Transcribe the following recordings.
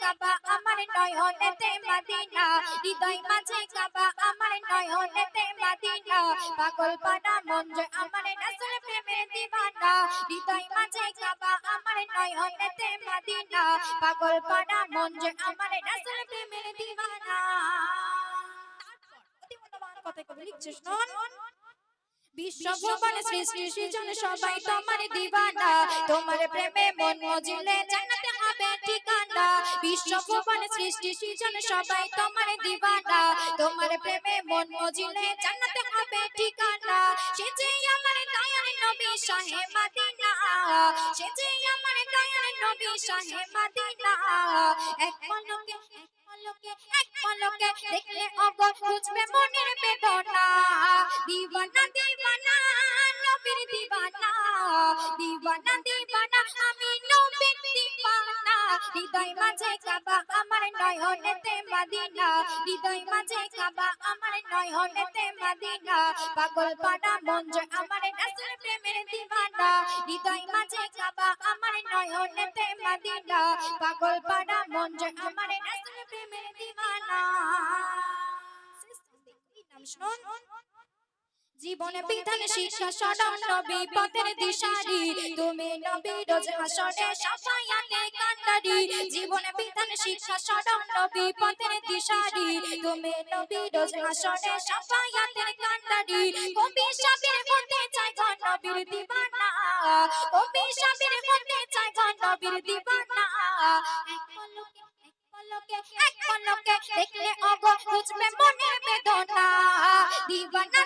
কাবা, আমার নয়নেতে মদিনা। হৃদয় মাঝে কাবা, আমার নয়নেতে মদিনা। পাগল পানা মন যে আমার রাসূল প্রেমের দিওয়ানা হৃদয় মাঝে কাবা, আমার নয়নেতে মদিনা। পাগল পানা মন যে আমার রাসূল প্রেমের দিওয়ানা কথা কবি লিখছে শুনুন বিশ্বভুবন সৃষ্টি সৃজন সবাই তোমার দিবানা। তোমার প্রেমে মন মজিলে জান্নাতে হবে ঠিকানা। বিশ্বভুবন সৃষ্টি সৃজন সবাই তোমার দিবানা। তোমার প্রেমে মন মজিলে জান্নাতে হবে ঠিকানা। সে যে আমার দয়ার নবী শাহে মদিনা। সে যে আমার দয়ার নবী শাহে মদিনা। এক পলকে এক পলকে দেখলে অগর বুঝবে মনের বেদনা। দিবানা দিবানা। দিবানা দিবানা, আমি নবীর দিবানা হৃদয় মাঝে কাবা, আমার নয়নেতে মদিনা। হৃদয় মাঝে কাবা, আমার নয়নেতে মদিনা। পাগল পানা মন আমার রাসূল প্রেমের দিবানা। হৃদয় মাঝে কাবা, আমার নয়নেতে মদিনা। পাগল পানা মন আমার রাসূল প্রেমের দিবানা। শুনুন জীবনে বিধান শিক্ষা সরম নবী পথের দিশারি। তুমি নবী, রোজ হাসরে সাফায়াতে কান্দারি। জীবনে বিধান শিক্ষা সরম নবী পথের দিশারি। তুমি নবী, রোজ হাসরে সাফায়াতে কান্দারি। কবি সাবির হতে চায় গো নবীর দিবানা। কবি সাবির হতে চায় গো নবীর দিবানা। এক পলকে এক পলকে এক পলকে দেখলে অগো, বুঝবে মনের বেদনা। দিবানা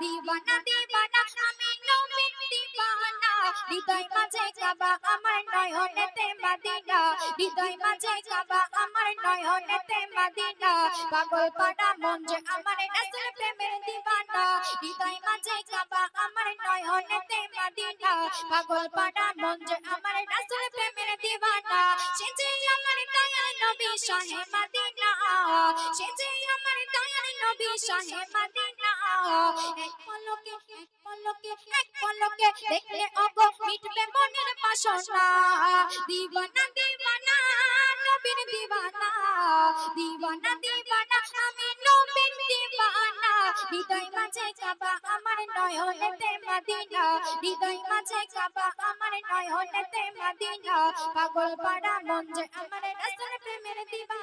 দিবানা দিবানা আমি নবীর দিবানা। হৃদয় মাঝে কাবা, আমার নয়নেতে মদিনা। হৃদয় মাঝে কাবা, আমার নয়নেতে মদিনা। পাগল পাড়া মন যে আমার রাসূল প্রেমের দিবানা। হৃদয় মাঝে কাবা, আমার নয়নেতে মদিনা। পাগল পাড়া মন যে আমার রাসূল প্রেমের দিবানা। সে যে আমার দয়াল নবী শাহে মদিনা। সে যে আমার দয়াল নবী শাহে মদিনা। এক পলকে এক পলকে এক পলকে দেখলে অগো মিটবে মনের বাসনা। দিবানা দিবানা, নবীর দিবানা। দিবানা দিবানা, আমি নবীর দিবানা। হৃদয় মাঝে কাবা আমার নয়নেতে মদিনা। হৃদয় পাগল পাড়া মন যে আমার প্রেমের দিবানা।